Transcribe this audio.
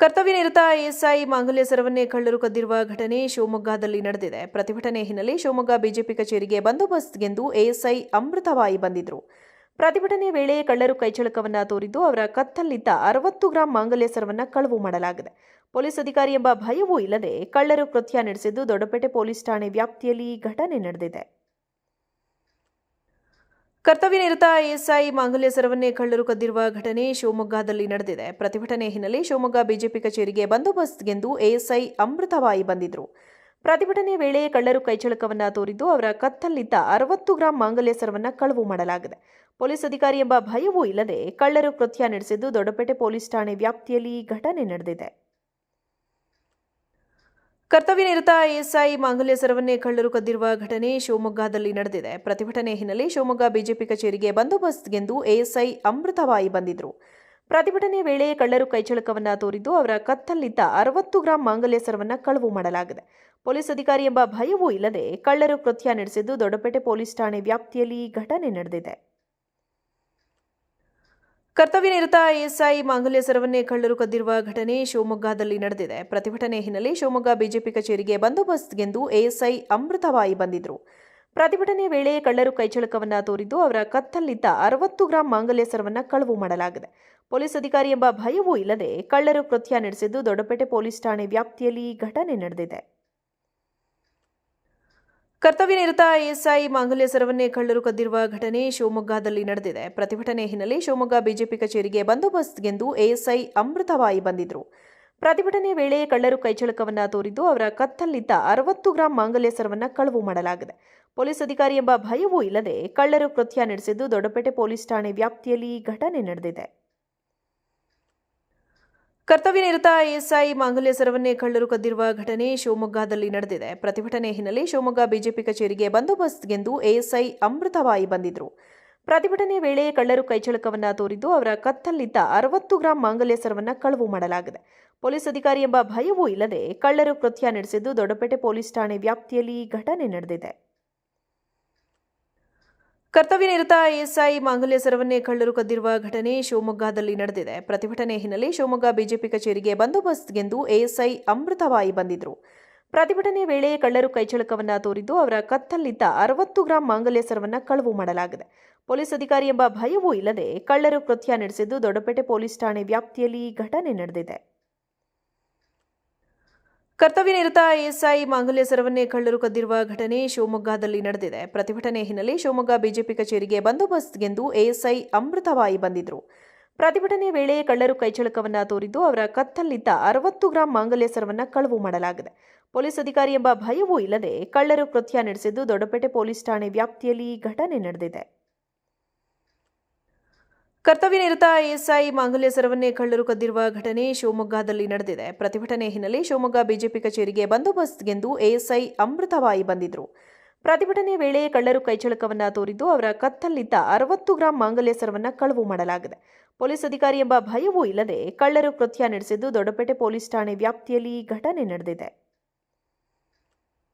ಕರ್ತವ್ಯ ನಿರತ ಎಸ್ಐ ಮಾಂಗಲ್ಯ ಸರವನ್ನೇ ಕಳ್ಳರು ಕದ್ದಿರುವ ಘಟನೆ ಶಿವಮೊಗ್ಗದಲ್ಲಿ ನಡೆದಿದೆ. ಪ್ರತಿಭಟನೆ ಹಿನ್ನೆಲೆ ಶಿವಮೊಗ್ಗ ಬಿಜೆಪಿ ಕಚೇರಿಗೆ ಬಂದೋಬಸ್ತ್ಗೆಂದು ಎಎಸ್ಐ ಅಮೃತವಾಯಿ ಬಂದಿದ್ರು. ಪ್ರತಿಭಟನೆ ವೇಳೆ ಕಳ್ಳರು ಕೈಚಳಕವನ್ನ ತೋರಿದ್ದು ಅವರ ಕತ್ತಲ್ಲಿದ್ದ ಅರವತ್ತು ಗ್ರಾಂ ಮಾಂಗಲ್ಯ ಸರವನ್ನ ಕಳವು ಮಾಡಲಾಗಿದೆ. ಪೊಲೀಸ್ ಅಧಿಕಾರಿ ಎಂಬ ಭಯವೂ ಇಲ್ಲದೆ ಕಳ್ಳರು ಕೃತ್ಯ ನಡೆಸಿದ್ದು ದೊಡ್ಡಪೇಟೆ ಪೊಲೀಸ್ ಠಾಣೆ ವ್ಯಾಪ್ತಿಯಲ್ಲಿ ಘಟನೆ ನಡೆದಿದೆ. ಕರ್ತವ್ಯ ನಿರತ ಎಎಸ್ಐ ಮಾಂಗಲ್ಯ ಸರವನ್ನೇ ಕಳ್ಳರು ಕದ್ದಿರುವ ಘಟನೆ ಶಿವಮೊಗ್ಗದಲ್ಲಿ ನಡೆದಿದೆ. ಪ್ರತಿಭಟನೆ ಹಿನ್ನೆಲೆ ಶಿವಮೊಗ್ಗ ಬಿಜೆಪಿ ಕಚೇರಿಗೆ ಬಂದೋಬಸ್ತ್ಗೆಂದು ಎಎಸ್ಐ ಅಮೃತವಾಯಿ ಬಂದಿದ್ರು. ಪ್ರತಿಭಟನೆ ವೇಳೆ ಕಳ್ಳರು ಕೈಚಳಕವನ್ನ ತೋರಿದ್ದು ಅವರ ಕತ್ತಲ್ಲಿದ್ದ ಅರವತ್ತು ಗ್ರಾಂ ಮಾಂಗಲ್ಯ ಸರವನ್ನ ಕಳವು ಮಾಡಲಾಗಿದೆ. ಪೊಲೀಸ್ ಅಧಿಕಾರಿ ಎಂಬ ಭಯವೂ ಇಲ್ಲದೆ ಕಳ್ಳರು ಕೃತ್ಯ ನಡೆಸಿದ್ದು ದೊಡ್ಡಪೇಟೆ ಪೊಲೀಸ್ ಠಾಣೆ ವ್ಯಾಪ್ತಿಯಲ್ಲಿ ಘಟನೆ ನಡೆದಿದೆ. ಕರ್ತವ್ಯ ನಿರತ ಎಸ್ಐ ಮಾಂಗಲ್ಯ ಸರವನ್ನೇ ಕಳ್ಳರು ಕದ್ದಿರುವ ಘಟನೆ ಶಿವಮೊಗ್ಗದಲ್ಲಿ ನಡೆದಿದೆ. ಪ್ರತಿಭಟನೆ ಹಿನ್ನೆಲೆ ಶಿವಮೊಗ್ಗ ಬಿಜೆಪಿ ಕಚೇರಿಗೆ ಬಂದೋಬಸ್ತ್ಗೆಂದು ಎಎಸ್ಐ ಅಮೃತವಾಯಿ ಬಂದಿದ್ರು. ಪ್ರತಿಭಟನೆ ವೇಳೆ ಕಳ್ಳರು ಕೈಚಳಕವನ್ನ ತೋರಿದ್ದು ಅವರ ಕತ್ತಲ್ಲಿದ್ದ ಅರವತ್ತು ಗ್ರಾಂ ಮಾಂಗಲ್ಯ ಸರವನ್ನ ಕಳವು ಮಾಡಲಾಗಿದೆ. ಪೊಲೀಸ್ ಅಧಿಕಾರಿ ಎಂಬ ಭಯವೂ ಇಲ್ಲದೆ ಕಳ್ಳರು ಕೃತ್ಯ ನಡೆಸಿದ್ದು ದೊಡ್ಡಪೇಟೆ ಪೊಲೀಸ್ ಠಾಣೆ ವ್ಯಾಪ್ತಿಯಲ್ಲಿ ಘಟನೆ ನಡೆದಿದೆ. ಕರ್ತವ್ಯ ನಿರತ ಎಎಸ್ಐ ಮಾಂಗಲ್ಯ ಸರವನ್ನೇ ಕಳ್ಳರು ಕದ್ದಿರುವ ಘಟನೆ ಶಿವಮೊಗ್ಗದಲ್ಲಿ ನಡೆದಿದೆ. ಪ್ರತಿಭಟನೆ ಹಿನ್ನೆಲೆ ಶಿವಮೊಗ್ಗ ಬಿಜೆಪಿ ಕಚೇರಿಗೆ ಬಂದೋಬಸ್ತ್ಗೆಂದು ಎಎಸ್ಐ ಅಮೃತವಾಯಿ ಬಂದಿದ್ರು. ಪ್ರತಿಭಟನೆ ವೇಳೆ ಕಳ್ಳರು ಕೈಚಳಕವನ್ನ ತೋರಿದ್ದು ಅವರ ಕತ್ತಲ್ಲಿದ್ದ ಅರವತ್ತು ಗ್ರಾಂ ಮಾಂಗಲ್ಯ ಸರವನ್ನ ಕಳವು ಮಾಡಲಾಗಿದೆ. ಪೊಲೀಸ್ ಅಧಿಕಾರಿ ಎಂಬ ಭಯವೂ ಇಲ್ಲದೆ ಕಳ್ಳರು ಕೃತ್ಯ ನಡೆಸಿದ್ದು ದೊಡ್ಡಪೇಟೆ ಪೊಲೀಸ್ ಠಾಣೆ ವ್ಯಾಪ್ತಿಯಲ್ಲಿ ಘಟನೆ ನಡೆದಿದೆ. ಕರ್ತವ್ಯ ನಿರತ ಎಎಸ್ಐ ಮಾಂಗಲ್ಯ ಸರವನ್ನೇ ಕಳ್ಳರು ಕದ್ದಿರುವ ಘಟನೆ ಶಿವಮೊಗ್ಗದಲ್ಲಿ ನಡೆದಿದೆ. ಪ್ರತಿಭಟನೆ ಹಿನ್ನೆಲೆ ಶಿವಮೊಗ್ಗ ಬಿಜೆಪಿ ಕಚೇರಿಗೆ ಬಂದೋಬಸ್ತ್ಗೆಂದು ಎಎಸ್ಐ ಅಮೃತವಾಯಿ ಬಂದಿದ್ರು. ಪ್ರತಿಭಟನೆ ವೇಳೆ ಕಳ್ಳರು ಕೈಚಳಕವನ್ನ ತೋರಿದ್ದು ಅವರ ಕತ್ತಲ್ಲಿದ್ದ ಅರವತ್ತು ಗ್ರಾಂ ಮಾಂಗಲ್ಯ ಸರವನ್ನ ಕಳವು ಮಾಡಲಾಗಿದೆ. ಪೊಲೀಸ್ ಅಧಿಕಾರಿ ಎಂಬ ಭಯವೂ ಇಲ್ಲದೆ ಕಳ್ಳರು ಕೃತ್ಯ ನಡೆಸಿದ್ದು ದೊಡ್ಡಪೇಟೆ ಪೊಲೀಸ್ ಠಾಣೆ ವ್ಯಾಪ್ತಿಯಲ್ಲಿ ಘಟನೆ ನಡೆದಿದೆ. ಕರ್ತವ್ಯ ನಿರತ ಎಎಸ್ಐ ಮಾಂಗಲ್ಯ ಸರವನ್ನೇ ಕಳ್ಳರು ಕದ್ದಿರುವ ಘಟನೆ ಶಿವಮೊಗ್ಗದಲ್ಲಿ ನಡೆದಿದೆ. ಪ್ರತಿಭಟನೆ ಹಿನ್ನೆಲೆ ಶಿವಮೊಗ್ಗ ಬಿಜೆಪಿ ಕಚೇರಿಗೆ ಬಂದೋಬಸ್ತ್ಗೆಂದು ಎಎಸ್ಐ ಅಮೃತವಾಯಿ ಬಂದಿದ್ರು. ಪ್ರತಿಭಟನೆ ವೇಳೆ ಕಳ್ಳರು ಕೈಚಳಕವನ್ನ ತೋರಿದ್ದು ಅವರ ಕತ್ತಲ್ಲಿದ್ದ ಅರವತ್ತು ಗ್ರಾಂ ಮಾಂಗಲ್ಯ ಸರವನ್ನ ಕಳವು ಮಾಡಲಾಗಿದೆ. ಪೊಲೀಸ್ ಅಧಿಕಾರಿ ಎಂಬ ಭಯವೂ ಇಲ್ಲದೆ ಕಳ್ಳರು ಕೃತ್ಯ ನಡೆಸಿದ್ದು ದೊಡ್ಡಪೇಟೆ ಪೊಲೀಸ್ ಠಾಣೆ ವ್ಯಾಪ್ತಿಯಲ್ಲಿ ಘಟನೆ ನಡೆದಿದೆ. ಕರ್ತವ್ಯ ನಿರತ ಎಎಸ್ಐ ಮಾಂಗಲ್ಯ ಸರವನ್ನೇ ಕಳ್ಳರು ಕದ್ದಿರುವ ಘಟನೆ ಶಿವಮೊಗ್ಗದಲ್ಲಿ ನಡೆದಿದೆ. ಪ್ರತಿಭಟನೆ ಹಿನ್ನೆಲೆ ಶಿವಮೊಗ್ಗ ಬಿಜೆಪಿ ಕಚೇರಿಗೆ ಬಂದೋಬಸ್ತ್ಗೆಂದು ಎಎಸ್ಐ ಅಮೃತವಾಯಿ ಬಂದಿದ್ರು. ಪ್ರತಿಭಟನೆ ವೇಳೆ ಕಳ್ಳರು ಕೈಚಳಕವನ್ನ ತೋರಿದ್ದು ಅವರ ಕತ್ತಲ್ಲಿದ್ದ ಅರವತ್ತು ಗ್ರಾಂ ಮಾಂಗಲ್ಯ ಸರವನ್ನ ಕಳವು ಮಾಡಲಾಗಿದೆ. ಪೊಲೀಸ್ ಅಧಿಕಾರಿ ಎಂಬ ಭಯವೂ ಇಲ್ಲದೆ ಕಳ್ಳರು ಕೃತ್ಯ ನಡೆಸಿದ್ದು ದೊಡ್ಡಪೇಟೆ ಪೊಲೀಸ್ ಠಾಣೆ ವ್ಯಾಪ್ತಿಯಲ್ಲಿ ಘಟನೆ ನಡೆದಿದೆ. ಕರ್ತವ್ಯ ನಿರತ ಎಸ್ಐ ಮಾಂಗಲ್ಯ ಸರವನ್ನೇ ಕಳ್ಳರು ಕದ್ದಿರುವ ಘಟನೆ ಶಿವಮೊಗ್ಗದಲ್ಲಿ ನಡೆದಿದೆ. ಪ್ರತಿಭಟನೆ ಹಿನ್ನೆಲೆ ಶಿವಮೊಗ್ಗ ಬಿಜೆಪಿ ಕಚೇರಿಗೆ ಬಂದೋಬಸ್ತ್ಗೆಂದು ಎಎಸ್ಐ ಅಮೃತವಾಯಿ ಬಂದಿದ್ರು. ಪ್ರತಿಭಟನೆ ವೇಳೆ ಕಳ್ಳರು ಕೈಚಳಕವನ್ನ ತೋರಿದ್ದು ಅವರ ಕತ್ತಲ್ಲಿದ್ದ ಅರವತ್ತು ಗ್ರಾಂ ಮಾಂಗಲ್ಯ ಸರವನ್ನ ಕಳವು ಮಾಡಲಾಗಿದೆ. ಪೊಲೀಸ್ ಅಧಿಕಾರಿ ಎಂಬ ಭಯವೂ ಇಲ್ಲದೆ ಕಳ್ಳರು ಕೃತ್ಯ ನಡೆಸಿದ್ದು ದೊಡ್ಡಪೇಟೆ ಪೊಲೀಸ್ ಠಾಣೆ ವ್ಯಾಪ್ತಿಯಲ್ಲಿ ಘಟನೆ ನಡೆದಿದೆ ಕರ್ತವ್ಯ ನಿರತ ಎಸ್ಐ ಮಾಂಗಲ್ಯ ಸರವನ್ನೇ ಕಳ್ಳರು ಕದ್ದಿರುವ ಘಟನೆ ಶಿವಮೊಗ್ಗದಲ್ಲಿ ನಡೆದಿದೆ ಪ್ರತಿಭಟನೆ ಹಿನ್ನೆಲೆ ಶಿವಮೊಗ್ಗ ಬಿಜೆಪಿ ಕರ್ತವ್ಯ ನಿರತ ಎಎಸ್ಐ ಮಾಂಗಲ್ಯ ಸರವನ್ನೇ ಕಳ್ಳರು ಕದ್ದಿರುವ ಘಟನೆ ಶಿವಮೊಗ್ಗದಲ್ಲಿ ನಡೆದಿದೆ. ಪ್ರತಿಭಟನೆ ಹಿನ್ನೆಲೆ ಶಿವಮೊಗ್ಗ ಬಿಜೆಪಿ ಕಚೇರಿಗೆ ಬಂದೋಬಸ್ತ್ಗೆಂದು ಎಎಸ್ಐ ಅಮೃತವಾಯಿ ಬಂದಿದ್ರು. ಪ್ರತಿಭಟನೆ ವೇಳೆ ಕಳ್ಳರು ಕೈಚಳಕವನ್ನ ತೋರಿದ್ದು ಅವರ ಕತ್ತಲ್ಲಿದ್ದ ಅರವತ್ತು ಗ್ರಾಂ ಮಾಂಗಲ್ಯ ಸರವನ್ನ ಕಳವು ಮಾಡಲಾಗಿದೆ. ಪೊಲೀಸ್ ಅಧಿಕಾರಿ ಎಂಬ ಭಯವೂ ಇಲ್ಲದೆ ಕಳ್ಳರು ಕೃತ್ಯ ನಡೆಸಿದ್ದು ದೊಡ್ಡಪೇಟೆ ಪೊಲೀಸ್ ಠಾಣೆ ವ್ಯಾಪ್ತಿಯಲ್ಲಿ ಘಟನೆ ನಡೆದಿದೆ.